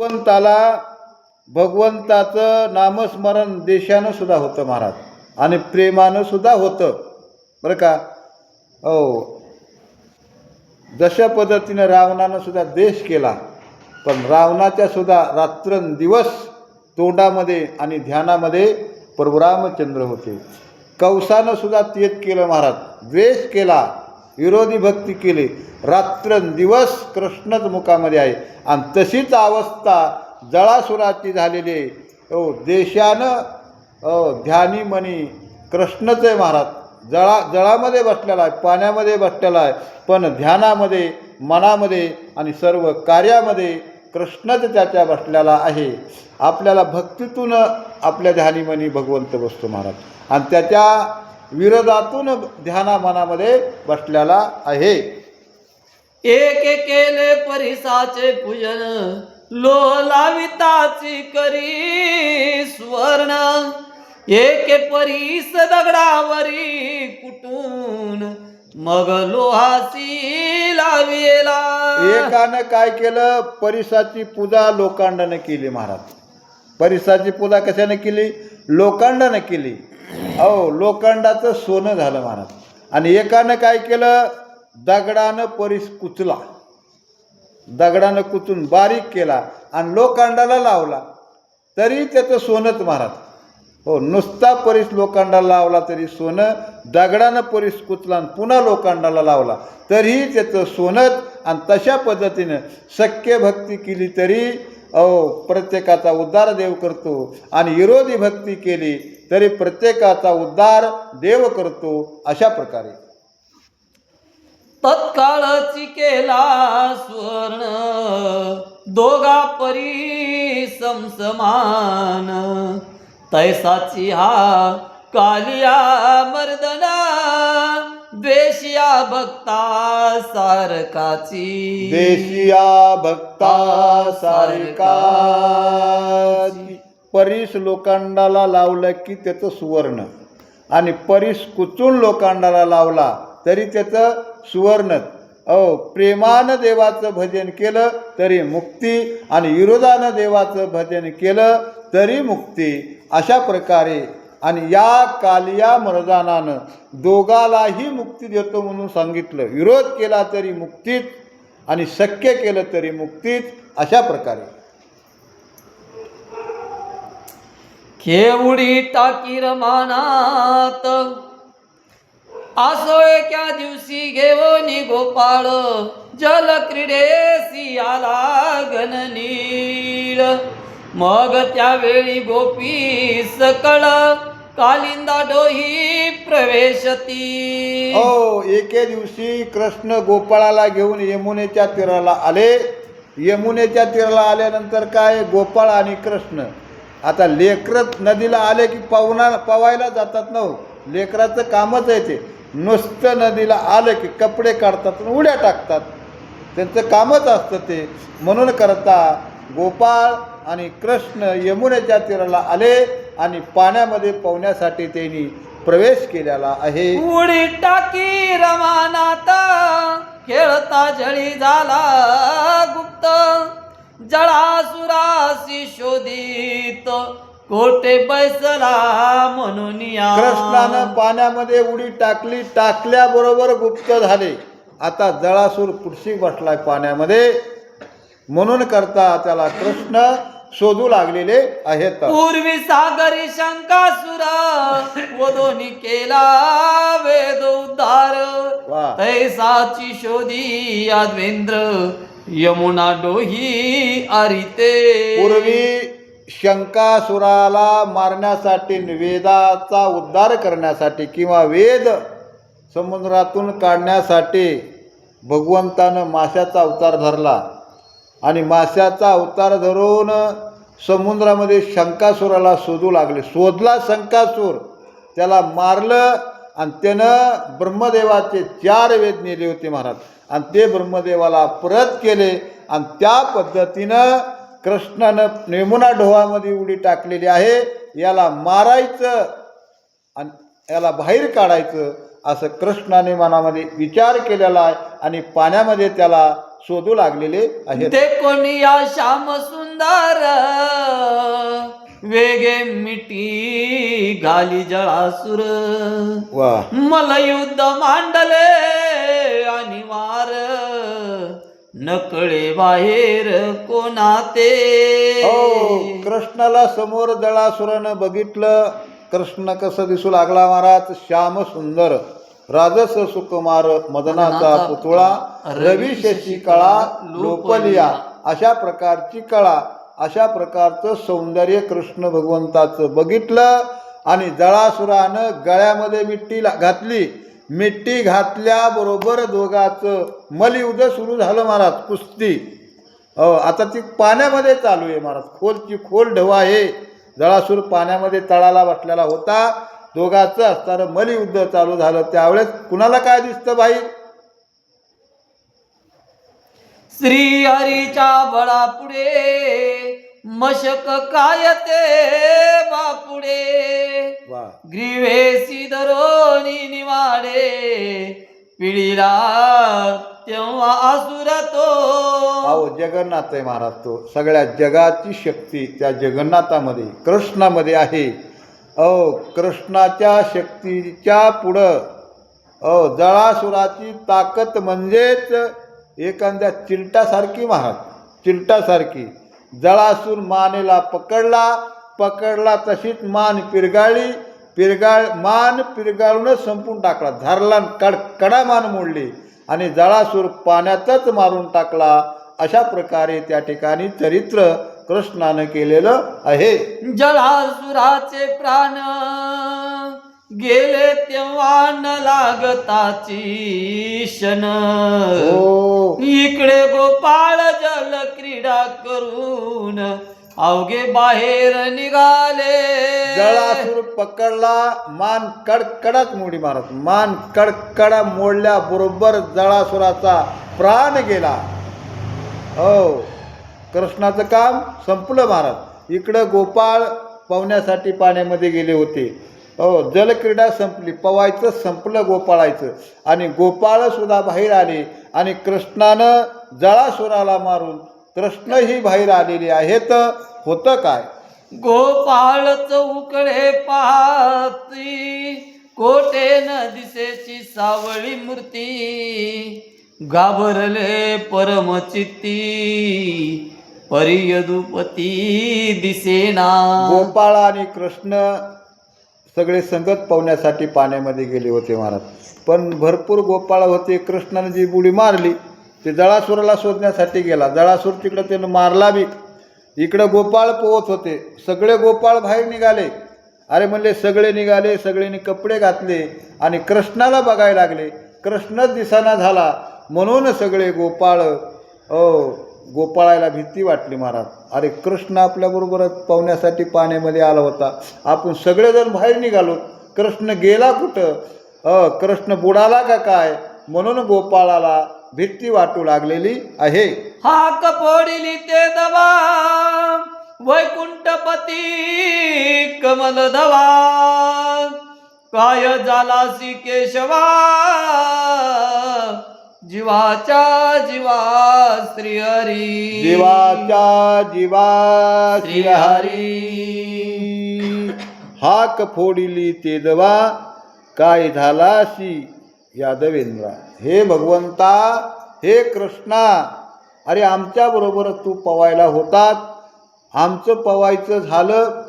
भगवंताला भगवंताचं नामस्मरण देशानं सुद्धा होतं महाराज. आणि प्रेमानं सुद्धा होतं. बरं का? हो. जशा पद्धतीनं रावणानं सुद्धा देश केला पण रावणाच्या सुद्धा रात्रंदिवस तोंडामध्ये आणि ध्यानामध्ये प्रभू रामचंद्र होते. कवसानं सुद्धा तेच केलं महाराज. द्वेष केला. विरोधी भक्ती केली. रात्रंदिवस कृष्णच मुखामध्ये आहे. आणि तशीच अवस्था जळासुराची झालेली आहे. हो देशानं ध्यानी ध्यानीमणी कृष्णच आहे महाराज. जळा जळामध्ये बसलेला आहे पाण्यामध्ये बसलेला आहे. पण ध्यानामध्ये मनामध्ये आणि सर्व कार्यामध्ये कृष्णच त्याच्या बसलेला आहे. आपल्याला भक्तीतून आपल्या ध्यानीमनी भगवंत बसतो महाराज. आणि त्याच्या विरोधातून ध्याना मनामध्ये बसलेला आहे. एक केले परिसाचे पूजन लोह लाविताची करी स्वर्ण. एक परीस दगडावरी कुटून मग लोहासी लाविला एकानं काय केलं? परिसाची पूजा लोकांडानं केली महाराज. परिसाची पूजा कशाने केली? लोकांडानं केली. अहो लोखंडाचं सोनं झालं महाराज. आणि एकानं काय केलं? दगडानं परिस कुचला. दगडानं कुचून बारीक केला आणि लोखंडाला लावला. तरी त्याचं सोनंच महाराज. हो नुसता परिस लोखंडाला लावला तरी सोनं दगडानं परिस कुचला आणि पुन्हा लोखंडाला लावला. तरीही त्याचं सोनंच आणि तशा पद्धतीनं शक्य भक्ती केली तरी अहो प्रत्येकाचा उद्धार देव करतो आणि विरोधी भक्ती केली तरी प्रत्येकाचा उद्धार देव करतो अशा प्रकारे. तत्काळची केला स्वर्ण दोघा परी समसमान. तैसाची हा कालिया मर्दना द्वेषिया भक्ता सारकाची. देशिया भक्ता सारिका परीस लोकांडाला लावलं की त्याचं सुवर्ण. आणि परीस कुचून लोकांडाला लावला तरी त्याचं सुवर्णच अहो प्रेमानं देवाचं भजन केलं तरी मुक्ती आणि विरोधानं देवाचं भजन केलं तरी मुक्ती. अशा प्रकारे आणि या कालिया मर्दानानं दोघालाही मुक्ती देतो म्हणून सांगितलं. विरोध केला तरी मुक्तीच आणि शक्य केलं तरी मुक्तीच अशा प्रकारे. केवढी टाकीर मानात? असो एका दिवशी घेऊनी गोपाळ जल क्रीडेसी आला गणनीळ मग त्यावेळी गोपी सकळ कालिंदा डोही प्रवेशती. हो एके दिवशी कृष्ण गोपाळाला घेऊन यमुनेच्या तीराला आले. यमुनेच्या तीराला आल्यानंतर काय? गोपाळ आणि कृष्ण. आता लेकरं नदीला आले की पवना पवायला जातात ना हो. लेकराचं कामच आहे ते. नुसतं नदीला आलं की कपडे काढतात आणि उड्या टाकतात. त्यांचं कामच असतं ते. म्हणून करता गोपाळ आणि कृष्ण यमुनेच्या तीराला आले आणि पाण्यामध्ये पोहण्यासाठी त्यांनी प्रवेश केलेला आहे. उडी टाकी रमानात खेळता जळी झाला गुप्त. जळासुरासी शोधित कोटे बैसला म्हणून कृष्णानं पाण्यामध्ये उडी टाकली टाकल्याबरोबर गुप्त झाले. आता जळासूर पुढशी बसलाय पाण्यामध्ये. म्हणून करता त्याला कृष्ण शोधू लागलेले आहेत. पूर्वी सागरी शंकासुर वधोनी केला वेद उद्धार. तैसाची शोधी यादवेंद्र यमुना डोही अरिते पूर्वी शंकासुराला मारण्यासाठी वेदाचा उद्धार करण्यासाठी किंवा वेद समुद्रातून काढण्यासाठी भगवंतानं माशाचा अवतार धरला. आणि माशाचा अवतार धरून समुद्रामध्ये शंकासुराला शोधू लागले. शोधला शंकासूर. त्याला मारलं आणि त्यानं ब्रह्मदेवाचे चार वेद नेले होते महाराज. आणि ते ब्रह्मदेवाला परत केले आणि त्या पद्धतीनं कृष्णानं नेमुना ढोवामध्ये उडी टाकलेली आहे. याला मारायचं आणि याला बाहेर काढायचं असं कृष्णाने मनामध्ये विचार केलेला आहे. आणि पाण्यामध्ये त्याला शोधू लागलेले आहेत. ते कोणी या श्याम सुंदर वेगे मिठी घाली जळासुर. वा. मला युद्ध मांडले आणि वार नकळे बाहेर कोणाते? हो कृष्णाला समोर दळासुरानं बघितलं. कृष्ण कसं दिसू लागला महाराज? श्याम सुंदर. राजस सुकुमार मदनाचा पुतळा रवी शशी कळा लोपलिया अशा प्रकारची कळा अशा प्रकारचं सौंदर्य कृष्ण भगवंताचं बघितलं आणि जळासुरानं गळ्यामध्ये मिट्टी घातली. मिट्टी घातल्याबरोबर दोघाचं मलयुद्ध सुरू झालं महाराज कुस्ती. आता ती पाण्यामध्ये चालू आहे महाराज. खोलची खोल ढवा आहे. जळासूर पाण्यामध्ये तळाला बसलेला होता. दोघाचं असताना मलयुद्ध चालू झालं. त्यावेळेस कुणाला काय दिसतं बाई? श्री हरीच्या बळापुढे मशक काय ते बापुडे ग्रीवेसी धरोनी निवाडे पिढीला तेव्हा असुर तो अहो जगन्नाथ आहे महाराज तो. सगळ्या जगाची शक्ती त्या जगन्नाथामध्ये कृष्णामध्ये आहे. अहो कृष्णाच्या शक्तीच्या पुढं. अहो जळासुराची ताकद म्हणजेच एखाद्या चिलटासारखी महाराज चिलटासारखी. जळासूर मानेला पकडला पकडला तशीच मान पिरगाळली पिरगाळ मान पिरगाळूनच संपून टाकला. झारला कड कडा मान मोडली आणि जळासूर पाण्यातच मारून टाकला. अशा प्रकारे त्या ठिकाणी चरित्र कृष्णानं केलेलं आहे. जळासुराचे प्राण. गेले तेव्हा न लागताची शन हो. इकडे गोपाळ जल क्रीडा करून अवघे बाहेर निघाले. जळासूर पकडला मान कडकडच मोडी मारत मान कडकडा मोडल्या बरोबर जळासुराचा प्राण गेला. हो. कृष्णाचं काम संपलं महाराज. इकडं गोपाळ पवण्यासाठी पाण्यामध्ये गेले होते. हो जलक्रीडा संपली. पवायचं संपलं गोपाळायचं. आणि गोपाळसुद्धा बाहेर आले आणि कृष्णानं जळासुराला मारून कृष्णही बाहेर आलेले आहेत. होतं काय? गोपाळ चौकडे पाहती कोटे न दिसेची सावळी मूर्ती घाबरले परमचित्ती. परियदुपती दिसेना. गोपाळ आणि कृष्ण सगळे संगत पावण्यासाठी पाण्यामध्ये गेले होते महाराज. पण भरपूर गोपाळ होते कृष्णाने जी बुडी मारली ते जळासुराला शोधण्यासाठी गेला. जळासूर तिकडं त्यानं मारला बी. इकडं गोपाळ पोहत होते. सगळे गोपाळ बाहेर निघाले. अरे म्हणले सगळे निघाले सगळ्यांनी कपडे घातले आणि कृष्णाला बघायला लागले. कृष्णच दिसाना झाला. म्हणून सगळे गोपाळ ओ गोपाळाला भीती वाटली महाराज. अरे कृष्ण आपल्याबरोबरच पाहुण्यासाठी पाण्यामध्ये आला होता. आपण सगळेजण बाहेर निघालो. कृष्ण गेला कुठं? अ कृष्ण बुडाला का काय? म्हणून गोपाळाला भीती वाटू लागलेली आहे. हाक फोडिली ते दवा. वैकुंठपती कमल दवा. काय झाला सी केशवा? जीवाच्या जीवा श्रीहरी जीवाच्या जीवा श्रीहरी हाक फोडिली ते दवा काय झालाशी यादवेंद्रा. हे भगवंता हे कृष्णा अरे आमच्याबरोबर तू पवायला होतात. आमचं पवायचं झालं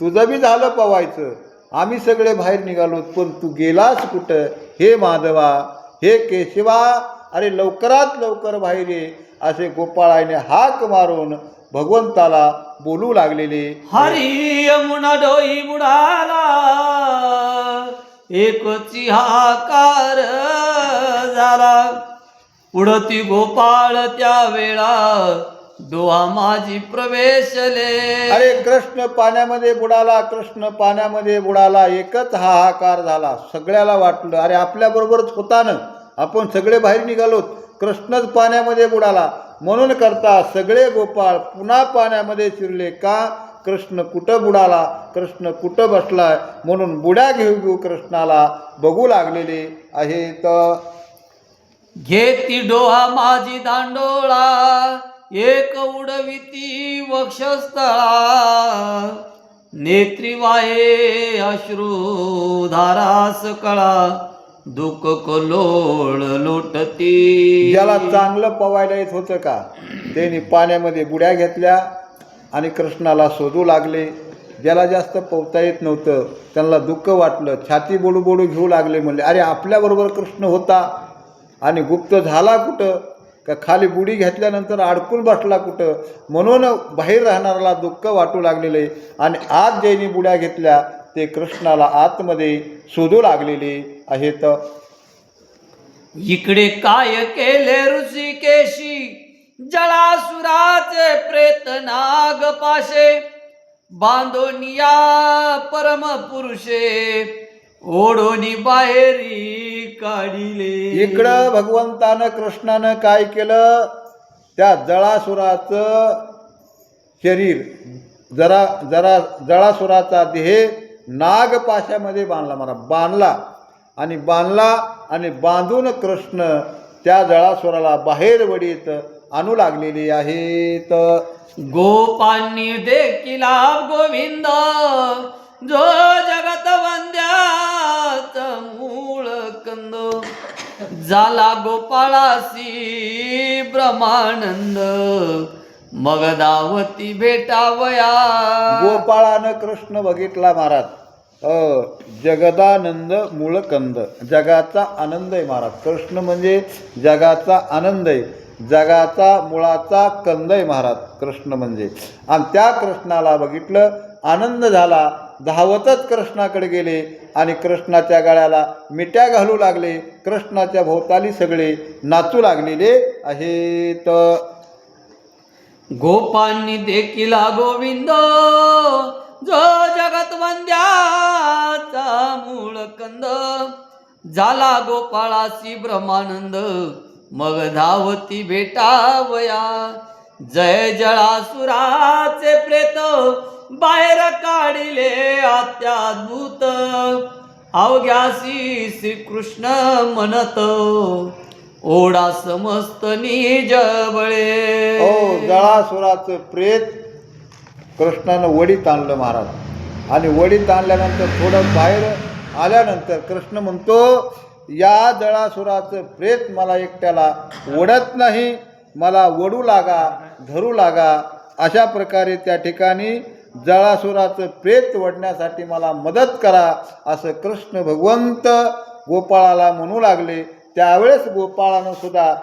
तुझं बी झालं पवायचं. आम्ही सगळे बाहेर निघालो पण तू गेलास कुठं? हे माधवा हे केशवा अरे लवकरात लवकर बाहेर ये असे गोपाळाने हाक मारून भगवंताला बोलू लागलेले. हरी यमुना डोई बुडाला एकची हाकार झाला. उडती गोपाळ त्या वेळा डोहा माझी प्रवेशले. अरे कृष्ण पाण्यामध्ये बुडाला कृष्ण पाण्यामध्ये बुडाला एकच हाहाकार झाला. सगळ्याला वाटलं अरे आपल्याबरोबरच होता ना. आपण सगळे बाहेर निघालोत. कृष्णच पाण्यामध्ये बुडाला. म्हणून करता सगळे गोपाळ पुन्हा पाण्यामध्ये शिरले का? कृष्ण कुठं बुडाला? कृष्ण कुठं बसलाय? म्हणून बुड्या घेऊ घेऊ कृष्णाला बघू लागलेले आहेत. घेती डोहा माझी दांडोळा एक उडविती वक्षस्थळा. नेत्री वाहे अश्रू धारास कळा दुःख कलोळ लोटती. ज्याला चांगलं पवायला येत होतं का त्यांनी पाण्यामध्ये बुड्या घेतल्या आणि कृष्णाला शोधू लागले. ज्याला जास्त पोवता येत नव्हतं त्यांना दुःख वाटलं. छाती बोडू बोडू घेऊ लागले म्हणले अरे आपल्याबरोबर कृष्ण होता आणि गुप्त झाला कुठं? का खाली बुडी घेतल्यानंतर अडकून बसला कुठं? म्हणून बाहेर राहणाऱ्याला दुःख वाटू लागलेले. आणि आत ज्यांनी बुड्या घेतल्या ते कृष्णाला आतमध्ये शोधू लागलेले आहेत. इकडे काय केले ऋषिकेशी? जळासुराचे प्रेत नाग पाशे बांधोनिया परम पुरुषे ओढोनी बाहेरी काढिले. इकडं भगवंतानं कृष्णानं काय केलं? त्या जळासुराचं शरीर जरा जरा जळासुराचा देह नागपाशामध्ये बांधला मला बांधला. आणि बांधला आणि बांधून कृष्ण त्या जळासुराला बाहेर वडीत आणू लागलेली आहेत. गोपांनी देखील गोविंद जो जगत वंद्याच मूळ कंद. झाला गोपाळासी ब्रह्मानंद मग दावती भेटावया गोपाळानं कृष्ण बघितला महाराज. जगदानंद मूळकंद. जगाचा आनंद आहे महाराज. कृष्ण म्हणजे जगाचा आनंद आहे. जगाचा मुळाचा कंद आहे महाराज. कृष्ण म्हणजे. आणि त्या कृष्णाला बघितलं आनंद झाला. धावतच कृष्णाकडे गेले आणि कृष्णाच्या गळ्याला मिट्या घालू लागले. कृष्णाच्या भोवताली सगळे नाचू लागलेले आहेत. गोपांनी देखील गोविंद जो जगत वंद्याचा मूळ कंद झाला गोपाळासी ब्रह्मानंद मग धावती भेटावया. जय जळासुराचे प्रेत बाहेर काढिले अत्याद्भुत. अवघ्यासी श्रीकृष्ण म्हणत ओढा समस्त निज बळे. हो जळासुराचं प्रेत कृष्णानं वडीत आणलं महाराज. आणि वडीत आणल्यानंतर थोडं बाहेर आल्यानंतर कृष्ण म्हणतो या जळासुराचं प्रेत मला एकट्याला ओढत नाही. मला वडू लागा धरू लागा. अशा प्रकारे त्या ठिकाणी जळासुराचं प्रेत ओढण्यासाठी मला मदत करा असं कृष्ण भगवंत गोपाळाला म्हणू लागले. त्यावेळेस गोपाळानं सुद्धा